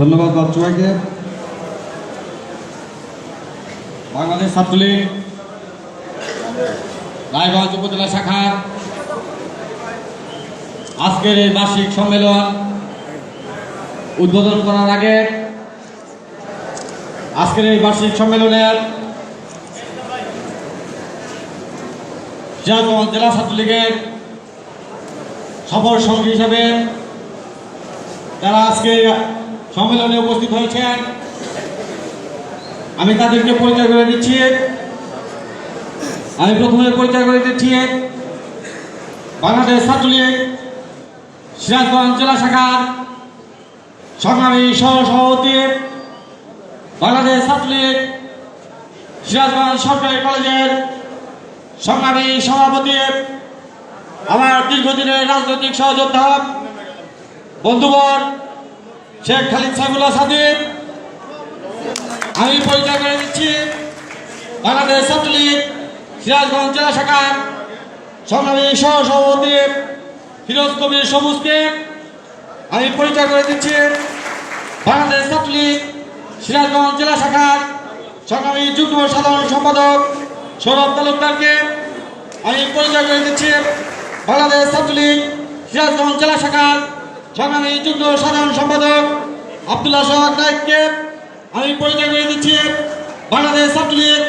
ধন্যবাদ বাচ্চু ভাইকে। বাংলাদেশ ছাত্রলীগ রায়গঞ্জ উপজেলা শাখার আজকের এই বার্ষিক সম্মেলন উদ্বোধন করার আগে আজকের এই বার্ষিক সম্মেলনের সিরাজগঞ্জ জেলা ছাত্রলীগের সফর সঙ্গী হিসেবে তারা আজকে সম্মেলনে উপস্থিত হয়েছেন। আমি তাদেরকে পরিচয় করে দিচ্ছি। আমি প্রথমে পরিচয় করে দিচ্ছি বাংলাদেশ ছাত্রলীগ সিরাজগঞ্জ জেলা শাখার সংগ্রামী সহ সভাপতি বাংলাদেশ ছাত্রলীগ সিরাজগঞ্জ সরকারি কলেজের সংগ্রামী সভাপতি, আমার দীর্ঘদিনের রাজনৈতিক সহযোদ্ধা, বন্ধুবর শেখ খালিদ সাইফুল্লাহ সাদিক আমি পরিচয় করে দিচ্ছি বাংলাদেশ ছাত্রলীগ সিরাজগঞ্জ জেলা শাখার সংগ্রামী সহ সভাপতি ফিরোজ কবির সবুজকে। আমি পরিচয় করে দিচ্ছি বাংলাদেশ ছাত্রলীগ সিরাজগঞ্জ জেলা শাখার সংগ্রামী যুগ্ম সাধারণ সম্পাদক সৌরভ তালুকদারকে। আমি পরিচয় করে দিচ্ছি বাংলাদেশ ছাত্রলীগ সিরাজগঞ্জ জেলা শাখার সংগ্রামী যুগ্ম সাধারণ সম্পাদক আবদুল্লাহ সোহাগ নায়ককে আমি পরিচয় করে দিচ্ছি। বাংলাদেশ ছাত্রলীগ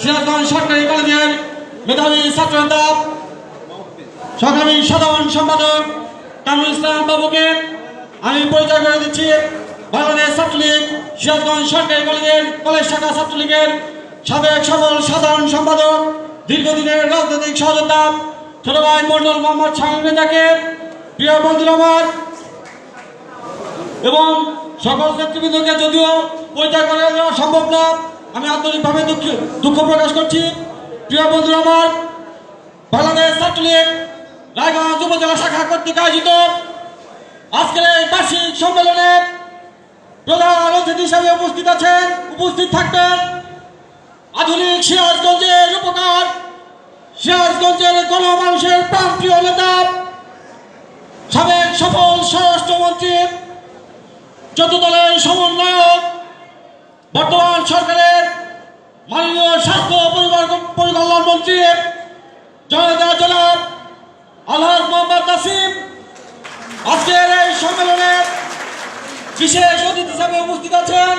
সিরাজগঞ্জ সরকারি কলেজের মেধাবী ছাত্র নেতা সংগ্রামী সাধারণ সম্পাদক কামরুল ইসলাম বাবুকে আমি পরিচয় করে দিচ্ছি। বাংলাদেশ ছাত্রলীগ সিরাজগঞ্জ সরকারি কলেজের কলেজ শাখা ছাত্রলীগের সাবেক সফল সাধারণ সম্পাদক, দীর্ঘদিনের রাজনৈতিক সহযোদ্ধা ছোট ভাই মন্ডল মোহাম্মদ রেজাকে। প্রিয় বন্ধুরা আমার এবং সকল নেতৃবৃন্দকে যদিও পরিচয় করে দেওয়া সম্ভব না, আমি আন্তরিকভাবে দুঃখ দুঃখ প্রকাশ করছি। প্রিয় বন্ধুরা আমার, বাংলাদেশ ছাত্রলীগ রায়গঞ্জ উপজেলা শাখা কর্তৃক আয়োজিত আজকের এই বার্ষিক সম্মেলনে প্রধান অতিথি হিসাবে উপস্থিত আছেন, উপস্থিত থাকবেন আধুনিক সিরাজগঞ্জের উপকার, সিরাজগঞ্জের গণমানুষের প্রাণপ্রিয় নেতা, সাবেক সফল স্বরাষ্ট্রমন্ত্রী চোদ্দ দলের সমন্বয়ক, বর্তমান সরকারের মাননীয় স্বাস্থ্য পরিবার পরিকল্পনা মন্ত্রী জনতা জনাব আলহাজ মোহাম্মদ নাসিম, আজকের এই সম্মেলনে বিশেষ অতিথি হিসাবে উপস্থিত আছেন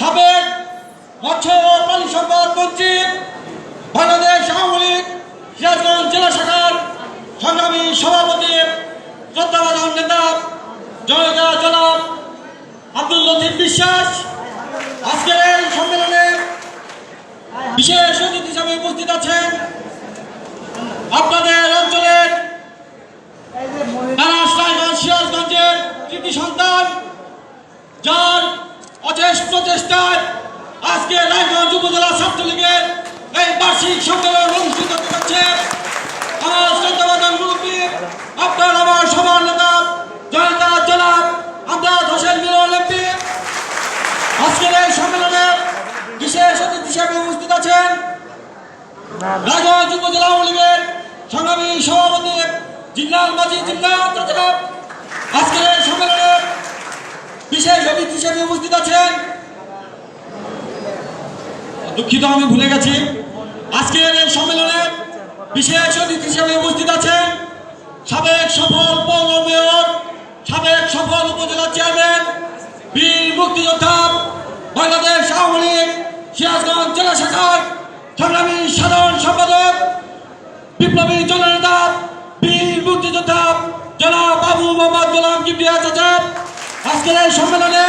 সাবেক মৎস্য ও প্রাণী সম্পদ মন্ত্রী, বাংলাদেশ আওয়ামী লীগ সিরাজগঞ্জ জেলা শাখার সংগ্রামী সভাপতি শ্রদ্ধাবাদন নেতা জনতা জনাব আব্দুল লতিফ বিশ্বাস। আজকের এই সম্মেলনে বিশেষ অতিথি হিসাবে উপস্থিত আছেন আপনাদের অঞ্চলের সাইগঞ্জ সিরাজগঞ্জের কৃতি সন্তান, যার অচেষ্ট প্রচেষ্টায় আজকে রায়গঞ্জ উপজেলা ছাত্রলীগের এই বার্ষিক সম্মেলন অনুষ্ঠিত হতে যাচ্ছে আমার শ্রদ্ধাবাদন মুরব্বী আপনার আমার সবার নেতা জনতা জনাব আমদাদ হোসেন মিলন এমপি আজকের এই সম্মেলনে বিশেষ অতিথি হিসেবে উপস্থিত আছেন রায়গঞ্জ উপজেলা আওয়ামী লীগের সংগ্রামী সভাপতি জিল্লাল মাঝি জিল্লা জনাব আজকের সম্মেলনে বিশেষ অতিথি হিসেবে উপস্থিত আছেন। দুঃখিত, আমি ভুলে গেছি। আজকের এই সম্মেলনে বিশেষ অতিথি হিসেবে উপস্থিত আছেন সাবেক সফল পৌর মেয়র, সাবেক সফল উপজেলা চেয়ারম্যান, বীর মুক্তিযোদ্ধা বাংলাদেশ আওয়ামী লীগ, সিরাজগঞ্জ জেলা শাখার সংগ্রামী সাধারণ সম্পাদক, বিপ্লবী জননেতা বীর মুক্তিযোদ্ধা জনাব বাবু মোহাম্মদ গোলাম কিবরিয়া চাচা আজকের এই সম্মেলনে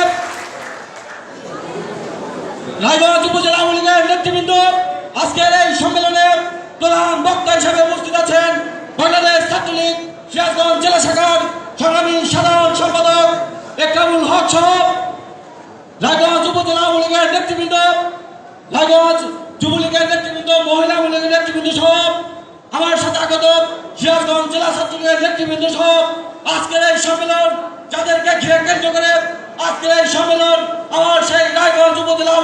রায়গঞ্জ উপজেলা আওয়ামী লীগের নেতৃবৃন্দ আজকের এই সম্মেলনে প্রধান বক্তা হিসেবে উপস্থিত আছেন বাংলাদেশ ছাত্রলীগ সিরাজগঞ্জ জেলা শাখার সংগ্রামী সাধারণ সম্পাদক একরামুল হক সহ রায়গঞ্জ উপজেলা আওয়ামী লীগের নেতৃবৃন্দ, রায়গঞ্জ যুবলীগের নেতৃবৃন্দ, মহিলা লীগের নেতৃবৃন্দ সহ আমার সাথে আগত সিরাজগঞ্জ জেলা ছাত্রলীগের নেতৃবৃন্দ সহ আজকের এই সম্মেলন যাদেরকে ঘিরে কেন্দ্র করে আজকের এই সম্মেলন আমার সেই রায়গঞ্জ উপজেলা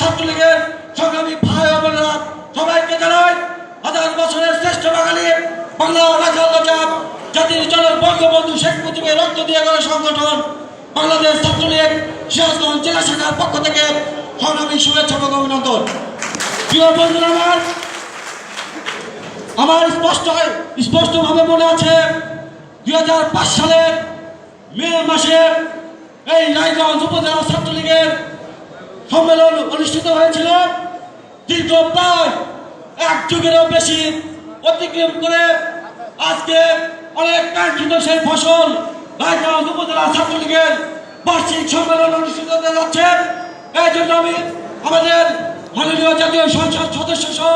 ছাত্রলীগের সংগ্রামী ভাই বোনেরা সবাইকে জানাই, হাজার বছরের শ্রেষ্ঠ বাঙালি বাংলা রাখাল চাপ জাতির জনক বঙ্গবন্ধু শেখ মুজিবের রক্ত দিয়ে গড়া সংগঠন বাংলাদেশ ছাত্রলীগ সিরাজগঞ্জ জেলা শাখার পক্ষ থেকে সংগ্রামী শুভেচ্ছা এবং অভিনন্দন। আমার আমার স্পষ্ট স্পষ্টভাবে মনে আছে দুই হাজার পাঁচ সালের মে মাসে এই রায়গঞ্জ উপজেলা ছাত্রলীগের সম্মেলন অনুষ্ঠিত হয়েছিল। দীর্ঘ প্রায় এক যুগেরও বেশি অতিক্রম করে আজকে অনেক কাঙ্ক্ষিত সেই ফসল রায়গঞ্জ উপজেলা ছাত্রলীগের বার্ষিক সম্মেলন অনুষ্ঠিত হতে যাচ্ছে। এই জন্য আমি আমাদের মাননীয় জাতীয় সংসদ সদস্য সহ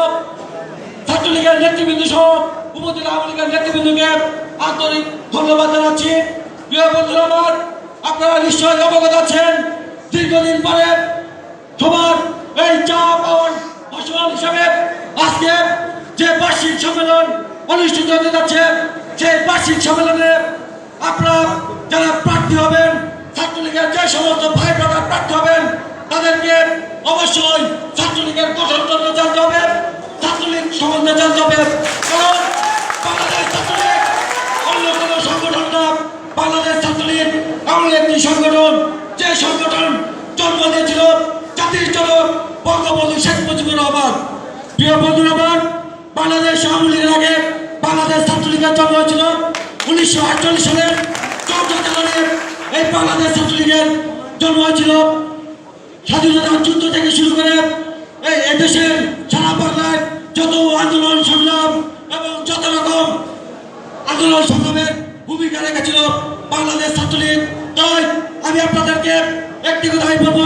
ছাত্রলীগের নেতৃবৃন্দ সহ উপজেলা আওয়ামী লীগের নেতৃবৃন্দকে আন্তরিক ধন্যবাদ জানাচ্ছি। প্রিয় বন্ধুরা আমার, আপনারা নিশ্চয়ই অবগত আছেন, দীর্ঘদিন পরে সবার এই চা পাওয়ার ফসল হিসাবে আজকে যে বার্ষিক সম্মেলন অনুষ্ঠিত হতে যাচ্ছে, সেই বার্ষিক সম্মেলনে আপনারা যারা প্রার্থী হবেন, ছাত্রলীগের যে সমস্ত ভাই ব্রাদার প্রার্থী হবেন, তাদেরকে অবশ্যই ছাত্রলীগের গঠনতন্ত্র জানতে হবে ছাত্রলীগ সম্বন্ধে জানতে হবে কারণ বাংলাদেশ ছাত্রলীগ অন্য কোনো সংগঠন না। বাংলাদেশ ছাত্রলীগ এমন একটি সংগঠন, যে সংগঠন জন্ম দিয়েছিল জাতির জনক বঙ্গবন্ধু শেখ মুজিবুর রহমান। প্রিয় বন্ধুরা, আমার বাংলাদেশ আওয়ামী লীগের আগে বাংলাদেশ ছাত্রলীগের জন্ম হয়েছিল উনিশশো আটচল্লিশ সালের চৌদ্দ জানুয়ারি এই বাংলাদেশ ছাত্রলীগের জন্ম হয়েছিল। স্বাধীনতা যুদ্ধ থেকে শুরু করে এদেশের সারা বাংলায় যত আন্দোলন সংগ্রাম এবং যত রকম আন্দোলন সংগ্রামের ভূমিকা রেখেছিল বাংলাদেশ ছাত্রলীগ, তাই আমি আপনাদেরকে একটি কথাই বলব,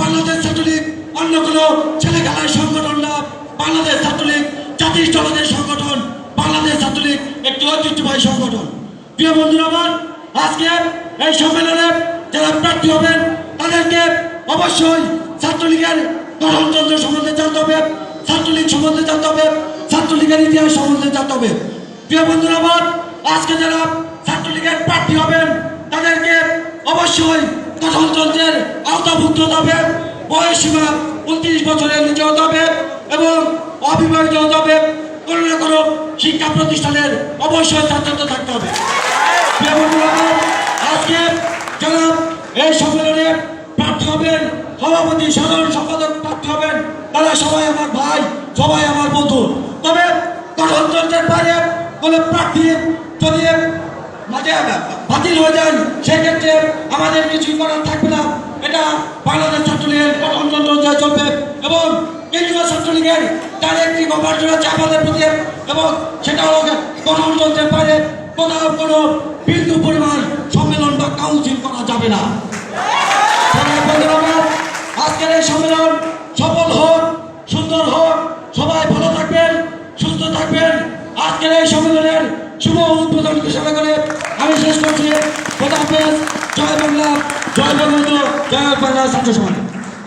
বাংলাদেশ ছাত্রলীগ অন্য কোনো ছেলে খেলার সংগঠন না। বাংলাদেশ ছাত্রলীগ, জাতির জনদের সংগঠন, বাংলাদেশ ছাত্রলীগ একটি ঐতিহ্যবাহী সংগঠন। প্রিয় বন্ধুরা আমার, আজকে এই সম্মেলনে যারা প্রার্থী হবেন, তাদেরকে অবশ্যই ছাত্রলীগের গঠনতন্ত্র সম্বন্ধে জানতে হবে, ছাত্রলীগ সম্বন্ধে জানতে হবে, ছাত্রলীগের ইতিহাস সম্বন্ধে জানতে হবে। প্রিয় বন্ধুরা, আমার আজকে যারা ছাত্রলীগের প্রার্থী হবেন, তাদেরকে অবশ্যই গঠনতন্ত্রের আওতাভুক্ত হতে হবে, বয়স সীমা উনত্রিশ বছরের নিচে হতে হবে এবং অবিবাহিত হতে হবে। কোনো না কোনো শিক্ষা প্রতিষ্ঠানের অবশ্যই ছাত্রত্ব থাকতে হবে। আজকে যারা এই সম্মেলনে প্রার্থী হবেন সভাপতি, সাধারণ সম্পাদক প্রার্থী হবেন। তারা সবাই আমার ভাই, সবাই আমার বন্ধু। তবে গঠনতন্ত্রের বাইরে কোনো প্রার্থী যদি বাতিল হয়ে যান সেক্ষেত্রে আমাদের কিছুই করার থাকবে না। এটা বাংলাদেশ ছাত্রলীগের অনুযায়ী চলবে এবং কেন্দ্রীয় ছাত্রলীগের তার একটি গভর্নর আছে আমাদের প্রতি এবং সেটা হলো গঠনতন্ত্রের বাইরে কোথাও কোনো বিন্দু পরিমাণ সম্মেলন বা কাউন্সিল করা যাবে না। আজকের এই সম্মেলন সফল হোক, সুন্দর হোক, সবাই ভালো থাকবেন, সুস্থ থাকবেন। আজকের এই সম্মেলনের শুভ উদ্বোধন ঘোষণা করে আমি শেষ করছি। খোদা হাফেজ, জয় বাংলা, জয় বঙ্গবন্ধু, জয় বাংলা ছাত্র সমাজ।